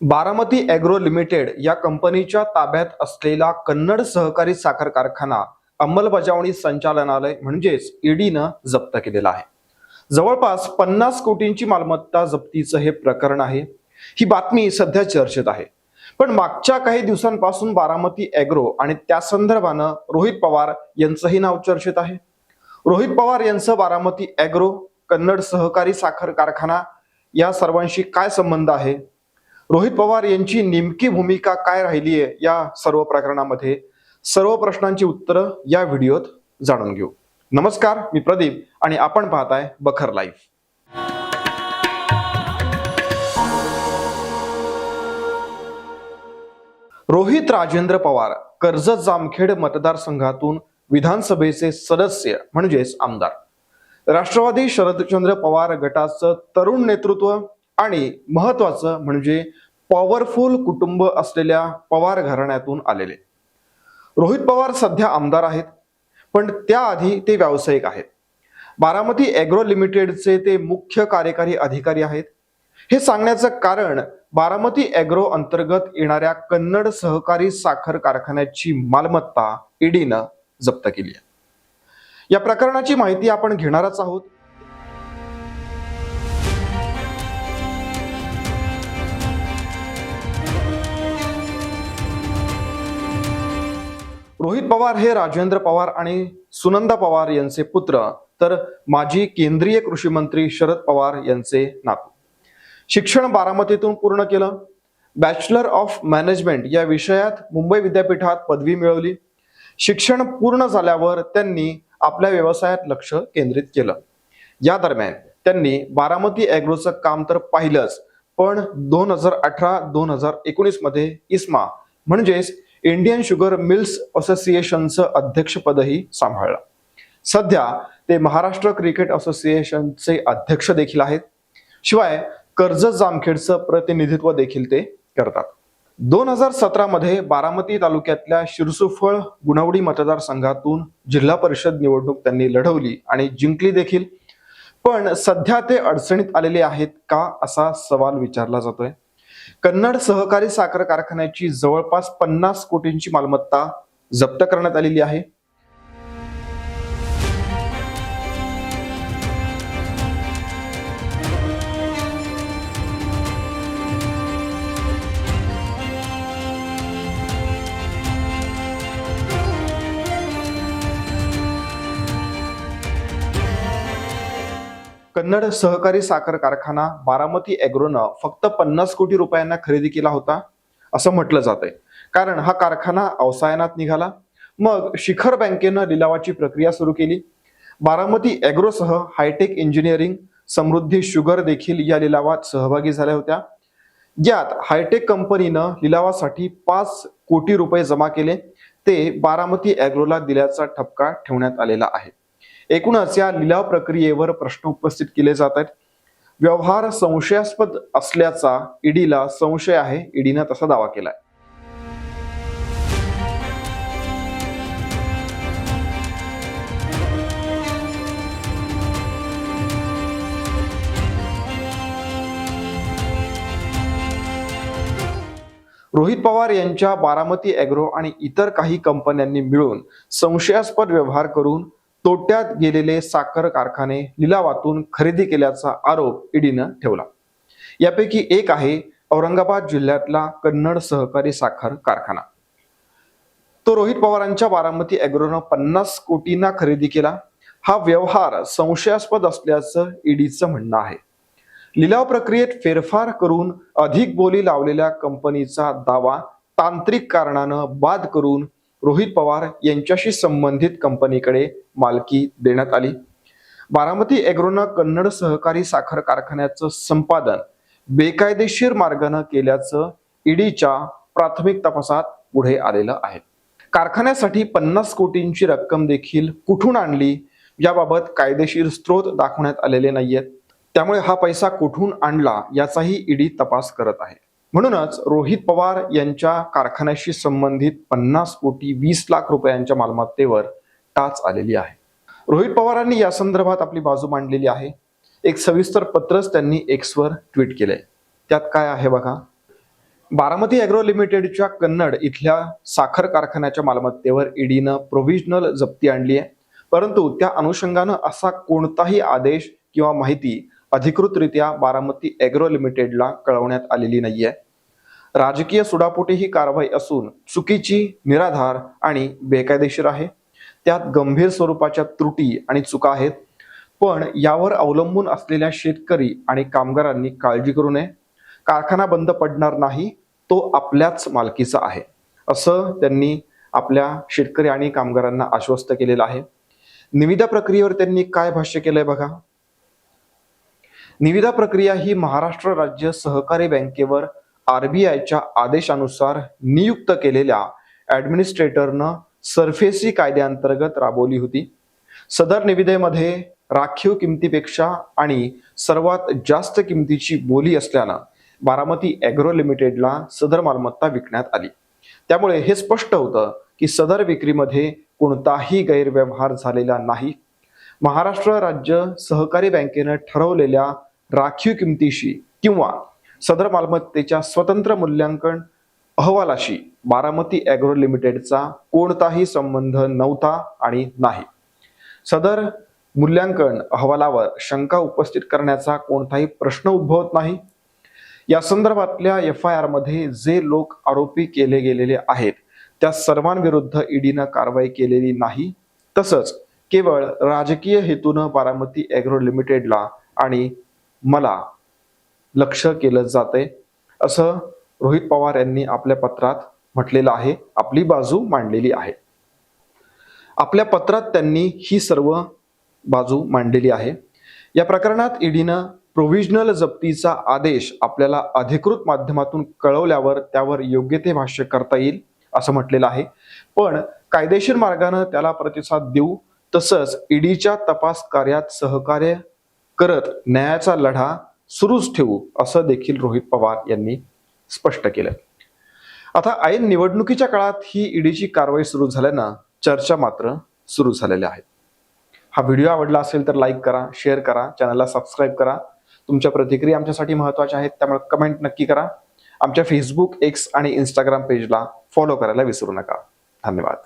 Baramati agro limited या कंपनीच्या ताब्यात असलेला कन्नड सहकारी साखर कारखाना अंमलबजावणी संचालनालय म्हणजेच ईडीनं जप्त केलेला आहे. जवळपास पन्नास कोटींची मालमत्ता जप्तीचं हे प्रकरण आहे. ही बातमी सध्या चर्चेत आहे. पण मागच्या काही दिवसांपासून बारामती ॲग्रो आणि त्या संदर्भानं रोहित पवार यांचंही नाव चर्चेत आहे. रोहित पवार यांचं बारामती ॲग्रो कन्नड सहकारी साखर कारखाना या सर्वांशी काय संबंध आहे? रोहित पवार यांची नेमकी भूमिका काय राहिली आहे या सर्व प्रकरणामध्ये? सर्व प्रश्नांची उत्तरं या व्हिडिओत जाणून घेऊ. नमस्कार मी प्रदीप आणि आपण पाहताय बखर लाईव्ह. रोहित राजेंद्र पवार कर्जत जामखेड मतदारसंघातून विधानसभेचे सदस्य म्हणजेच आमदार. राष्ट्रवादी शरदचंद्र पवार गटाचं तरुण नेतृत्व आणि महत्वाचं म्हणजे पॉवरफुल कुटुंब असलेल्या पवार घराण्यातून आलेले. रोहित पवार सध्या आमदार आहेत पण त्याआधी ते व्यावसायिक आहेत. बारामती ॲग्रो लिमिटेडचे ते मुख्य कार्यकारी अधिकारी आहेत. हे सांगण्याचं कारण बारामती ॲग्रो अंतर्गत येणाऱ्या कन्नड सहकारी साखर कारखान्याची मालमत्ता ईडीनं जप्त केली आहे. या प्रकरणाची माहिती आपण घेणारच आहोत. रोहित पवार हे राजेंद्र पवार आणि सुनंदा पवार यांचे पुत्र तर माजी केंद्रीय कृषी मंत्री शरद पवार यांचे नातू. शिक्षण बारामतीतून पूर्ण केलं. बॅचलर ऑफ मॅनेजमेंट या विषयात मुंबई विद्यापीठात पदवी मिळवली. शिक्षण पूर्ण झाल्यावर त्यांनी आपल्या व्यवसायात लक्ष केंद्रित केलं. या दरम्यान त्यांनी बारामती ॲग्रोचं काम तर पाहिलंच पण दोन हजार अठरा दोन हजार एकोणीसमध्ये इस्मा म्हणजेच इंडियन शुगर मिल्स असोसिएशनचं अध्यक्षपदही सांभाळलं. सध्या ते महाराष्ट्र क्रिकेट असोसिएशनचे अध्यक्ष देखील आहेत. शिवाय कर्जत जामखेडचं प्रतिनिधित्व देखील ते करतात. दोन हजार सतरामध्ये बारामती तालुक्यातल्या शिरसुफळ गुणवडी मतदारसंघातून जिल्हा परिषद निवडणूक त्यांनी लढवली आणि जिंकली देखील. पण सध्या ते अडचणीत आलेले आहेत का असा सवाल विचारला जातोय. कन्नड सहकारी साखर कारखान्याची जवळपास पन्नास कोटींची मालमत्ता जप्त करण्यात आलेली आहे. कन्नड सहकारी साखर कारखाना बारामती ॲग्रोनं फक्त पन्नास कोटी रुपयांना खरेदी केला होता असं म्हटलं जातंय. कारण हा कारखाना अवसायनात निघाला. मग शिखर बँकेनं लिलावाची प्रक्रिया सुरू केली. बारामती ॲग्रोसह हायटेक इंजिनिअरिंग समृद्धी शुगर देखील या लिलावात सहभागी झाल्या होत्या. यात हायटेक कंपनीनं लिलावासाठी पाच कोटी रुपये जमा केले. ते बारामती ॲग्रोला दिल्याचा ठपका ठेवण्यात आलेला आहे. एकूणच या लिलाव प्रक्रियेवर प्रश्न उपस्थित केले जात आहेत. व्यवहार संशयास्पद असल्याचा ईडीला संशय आहे. ईडीनं तसा दावा केलाय. रोहित पवार यांच्या बारामती ॲग्रो आणि इतर काही कंपन्यांनी मिळून संशयास्पद व्यवहार करून तोट्यात गेलेले साखर कारखाने लिलावातून खरेदी केल्याचा आरोप ईडीनं ठेवला. यापैकी एक आहे औरंगाबाद जिल्ह्यातला कन्नड सहकारी साखर कारखाना. तो रोहित पवारांच्या बारामती ॲग्रोनं पन्नास कोटींना खरेदी केला. हा व्यवहार संशयास्पद असल्याचं ईडीचं म्हणणं आहे. लिलाव प्रक्रियेत फेरफार करून अधिक बोली लावलेल्या कंपनीचा दावा तांत्रिक कारणानं बाद करून रोहित पवार यांच्याशी संबंधित कंपनीकडे मालकी देण्यात आली. बारामती ॲग्रोनं कन्नड सहकारी साखर कारखान्याचं संपादन बेकायदेशीर मार्गानं केल्याचं ईडीच्या प्राथमिक तपासात पुढे आलेलं आहे. कारखान्यासाठी पन्नास कोटींची रक्कम देखील कुठून आणली? याबाबत कायदेशीर स्रोत दाखवण्यात आलेले नाहीयेत. त्यामुळे हा पैसा कुठून आणला याचाही ईडी तपास करत आहे. म्हणूनच रोहित पवार यांच्या कारखान्याशी संबंधित पन्नास कोटी वीस लाख रुपयांच्या मालमत्तेवर टाच आलेली आहे. रोहित पवारांनी या संदर्भात आपली बाजू मांडलेली आहे. एक सविस्तर पत्रच त्यांनी एक्सवर ट्विट केलंय. त्यात काय आहे बघा? बारामती अॅग्रो लिमिटेडच्या कन्नड इथल्या साखर कारखान्याच्या मालमत्तेवर ईडीनं प्रोव्हिजनल जप्ती आणली आहे. परंतु त्या अनुषंगानं असा कोणताही आदेश किंवा माहिती अधिकृतरित्या बारामती अॅग्रो लिमिटेडला कळवण्यात आलेली नाहीये. राजकीय सुडापोटी ही कारवाई असून चुकीची निराधार आणि बेकायदेशीर आहे. त्यात गंभीर स्वरूपाच्या त्रुटी आणि चुका आहेत. पण यावर अवलंबून असलेल्या शेतकरी आणि कामगारांनी काळजी करू नये. कारखाना बंद पडणार नाही तो आपल्याच मालकीचा आहे असं त्यांनी आपल्या शेतकरी आणि कामगारांना आश्वस्त केलेलं आहे. निविदा प्रक्रियेवर त्यांनी काय भाष्य केलंय बघा? निविदा प्रक्रिया ही महाराष्ट्र राज्य सहकारी बँकेवर आरबीआयच्या आदेशानुसार नियुक्त केलेल्या ॲडमिनिस्ट्रेटरनं सरफेसी कायद्याअंतर्गत राबवली होती. सदर निविदेमध्ये राखीव किमतीपेक्षा आणि सर्वात जास्त किमतीची बोली असल्यानं बारामती ॲग्रो लिमिटेडला सदर मालमत्ता विकण्यात आली. त्यामुळे हे स्पष्ट होतं की सदर विक्रीमध्ये कोणताही गैरव्यवहार झालेला नाही. महाराष्ट्र राज्य सहकारी बँकेनं ठरवलेल्या राखीव किमतीशी किंवा सदर मालमत्तेच्या स्वतंत्र मूल्यांकन अहवालाशी बारामती अॅग्रो लिमिटेडचा कोणताही संबंध नव्हता आणि नाही. सदर मूल्यांकन अहवालावर शंका उपस्थित करण्याचा कोणताही प्रश्न उद्भवत नाही. या संदर्भातल्या एफ आय आरमध्ये जे लोक आरोपी केले गेलेले आहेत त्या सर्वांविरुद्ध ईडीनं कारवाई केलेली नाही. तसंच केवळ राजकीय हेतूनं बारामती अॅग्रो लिमिटेडला आणि मला लक्ष केलं जाते असं रोहित पवार यांनी आपल्या पत्रात म्हटलेलं आहे. आपली बाजू मांडलेली आहे. आपल्या पत्रात त्यांनी ही सर्व बाजू मांडलेली आहे. या प्रकरणात ईडीनं प्रोव्हिजनल जप्तीचा आदेश आपल्याला अधिकृत माध्यमातून कळवल्यावर त्यावर योग्य ते भाष्य करता येईल असं म्हटलेलं आहे. पण कायदेशीर मार्गानं त्याला प्रतिसाद देऊ तसंच ईडीच्या तपास कार्यात सहकार्य करत न्यायाचा लढा सुरूच ठेवू असं देखील रोहित पवार यांनी स्पष्ट केलं. आता ऐन निवडणुकीच्या काळात ही ईडीची कारवाई सुरू झाल्यानं चर्चा मात्र सुरू झालेल्या आहेत. हा व्हिडिओ आवडला असेल तर लाईक करा शेअर करा चॅनलला सबस्क्राईब करा. तुमच्या प्रतिक्रिया आमच्यासाठी महत्त्वाच्या आहेत त्यामुळे कमेंट नक्की करा. आमच्या फेसबुक एक्स आणि इंस्टाग्राम पेजला फॉलो करायला विसरू नका. धन्यवाद.